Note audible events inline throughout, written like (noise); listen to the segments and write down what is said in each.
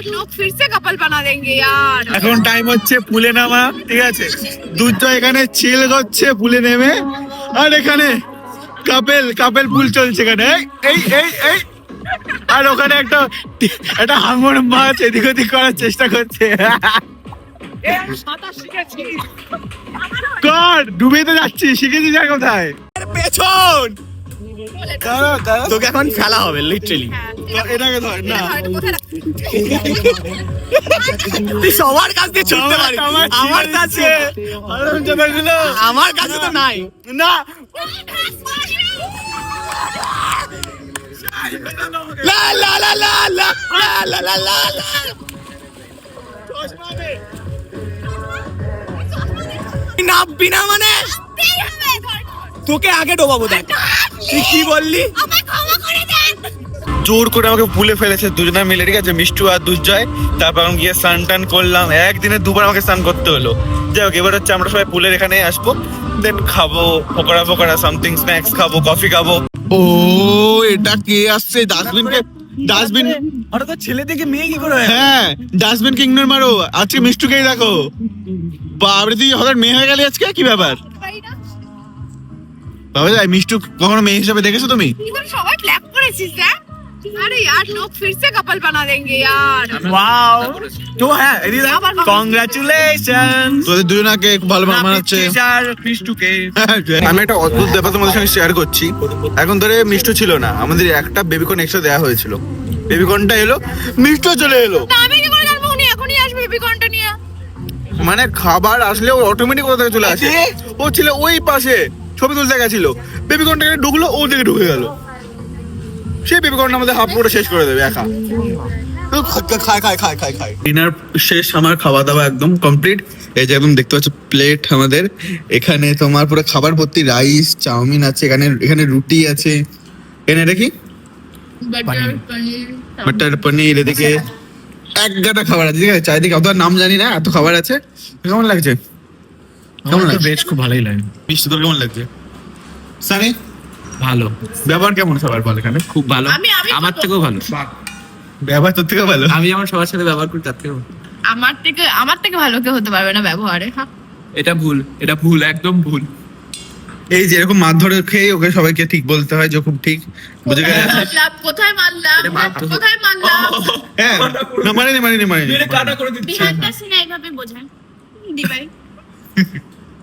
यार लोग फिर से कपल बना देंगे यार এখন টাইম হচ্ছে পুলে নামা ঠিক আছে দুটো এখানে চিল করছে পুলে নেমে আর এখানে কাপেল কাপেল পুল চলছে এখানে এই, এই এই এই আর ওখানে একটা একটা হাঙর মাছ এদিক ওদিক করার চেষ্টা করছে কর ডুবে তো যাচ্ছি শিখেছি যা কোথায় পেছন দাঁড়া, দাঁড়া। তোকে এখন খেলা হবে লিটারালি এটাকে ধর না। তুই সবার কাছ দিয়ে ছুটতে পারিস। আমার আমার কাছে আমার কাছে তো নাই। না। লা লা লা লা লা লা লা লা লা নাববি না মানে? তোকে আগে ডোবাবো দেখ। তুই কি বললি? জোর করে আমাকে পুলে ফেলেছে দুজনে মিলে ঠিক আছে? মিষ্টু আর দুর্জয় তারপর আমি গিয়ে স্নান টান করলাম। একদিনে দুবার আমাকে স্নান করতে হলো। যাই হোক এবার হচ্ছে আমরা সবাই পুলের এখানে আসব। দেন খাব পকোড়া পকোড়া সামথিং স্ন্যাক্স খাব কফি খাব। ও এটা কে আসছে? ডাস্টবিনকে ডাস্টবিন ওটা তো ছেলে থেকে মেয়ে কি করে হ্যাঁ? ডাস্টবিন কে ইগনোর মারো। আজকে মিষ্টুকেই দেখো। বাবরে তুই হঠাৎ মেয়ে হয়ে গেলি আজকে? কি ব্যাপার? বাবা যাই মিষ্টু কখনো মেয়ে হিসাবে দেখেছো তুমি तुम সবাই ক্ল্যাপ করেছিস হ্যাঁ अरे यार लोग फिर से कपल बना देंगे यार ওয়াও তো হ্যাঁ এদিকে আবার বাবা। কংগ্রাচুলেশন তোদের দুজনাকে ভালো (laughs) মানাচ্ছে মিষ্টুকে আমি একটা অদ্ভুত ব্যাপার তোমাদের সঙ্গে শেয়ার করছি এখন ধরে মিষ্টু ছিল না আমাদের একটা বেবিকর্ন এক্সট্রা দেওয়া হয়েছিল বেবিকর্নটা এলো মিষ্টু চলে এলো তা আমি কি করে জানবো উনি এখনই আসবে বেবিকনটা নিয়ে মানে খাবার আসলে ও অটোমেটিক কোথা থেকে চলে আসে ও ছিল ওই পাশে ছবি তুলতে গেছিল বেবিকর্নটা এখানে ঢুকলো ও দিকে ঢুকে গেল। সেই বেবিকর্ন আমাদের হাফ পুরো শেষ করে দেবে একা। ডিনার শেষ আমার খাওয়া দাওয়া একদম কমপ্লিট এই যে একদম দেখতে পাচ্ছ প্লেট আমাদের। এখানে তোমার পুরো খাবার ভর্তি রাইস চাউমিন আছে এখানে এখানে রুটি আছে। এখানে এটা কি? বাটার পনির এদিকে এক গাটা খাবার আছে ঠিক আছে? চারিদিকে অত নাম জানি না এত খাবার আছে। কেমন লাগছে? কেমন লাগছে? বেশ খুব ভালোই লাগে। মিষ্টি তোর কেমন লাগছে? সানি? ভালো। ব্যবহার কেমন সবার বল এখানে? খুব ভালো। আমি- আমি আমার থেকেও ভালো। ব্যবহার তোর থেকে ভালো? আমি আমার সবার সাথে ব্যবহার করি তার থেকেও ভালো। আমার থেকে আমার থেকে ভালো কেউ হতে পারবে না ব্যবহারে হ্যাঁ এটা ভুল এটা ভুল একদম ভুল। এই যে এরকম মারধরে খেয়ে ওকে সবাইকে ঠিক বলতে হয় যে খুব ঠিক। বুঝে গেছে কোথায় মারলাম? কোথায় মারলাম? হ্যাঁ। না মারিনি মারিনি মারিনি। বিহাইন্ড দ্য সিন এইভাবে বোঝায়। (laughs) দিবাই।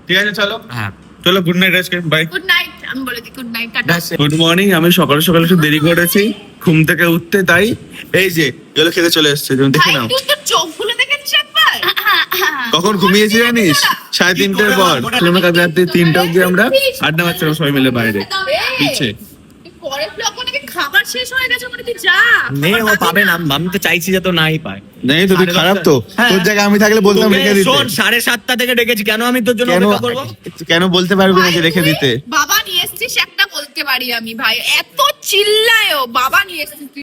ঠিক আছে চলো। হ্যাঁ। চলো গুড নাইট আজকে বাই গুড নাইট আমি বলে দিই good night tata. Good morning আমি সকালে সকালে একটু দেরি করেছি ঘুম থেকে উঠতে তাই এই যে এগুলো খেতে চলে এসেছে তুমি দেখে নাও। চোখগুলো দেখেছিস একবার? কখন ঘুমিয়েছি জানিস? সাড়ে তিনটের পর। কাজে রাত্রি তিনটা অব্দি আমরা আড্ডা মারছিলাম সবাই মিলে বাইরে। পিছে পরে ব্লগ নাকি খাবার শেষ হয়ে গেছে মানে তুই যা? নেই ও পাবে না। আমি তো চাইছি যে তো নাই পায়। নেই তো তুই খারাপ তো। হ্যাঁ। তোর জায়গায় আমি থাকলে বলতাম রেখে দিতে। শোন সাড়ে সাতটা থেকে ডেকেছি। কেন আমি তোর জন্য অপেক্ষা করব? কেন বলতে পারবি না যে রেখে দিতে? বাবা নিয়ে এসেছিস একটা বলতে পারি আমি ভাই। এত চিল্লায় ও বাবা নিয়ে এসছিস।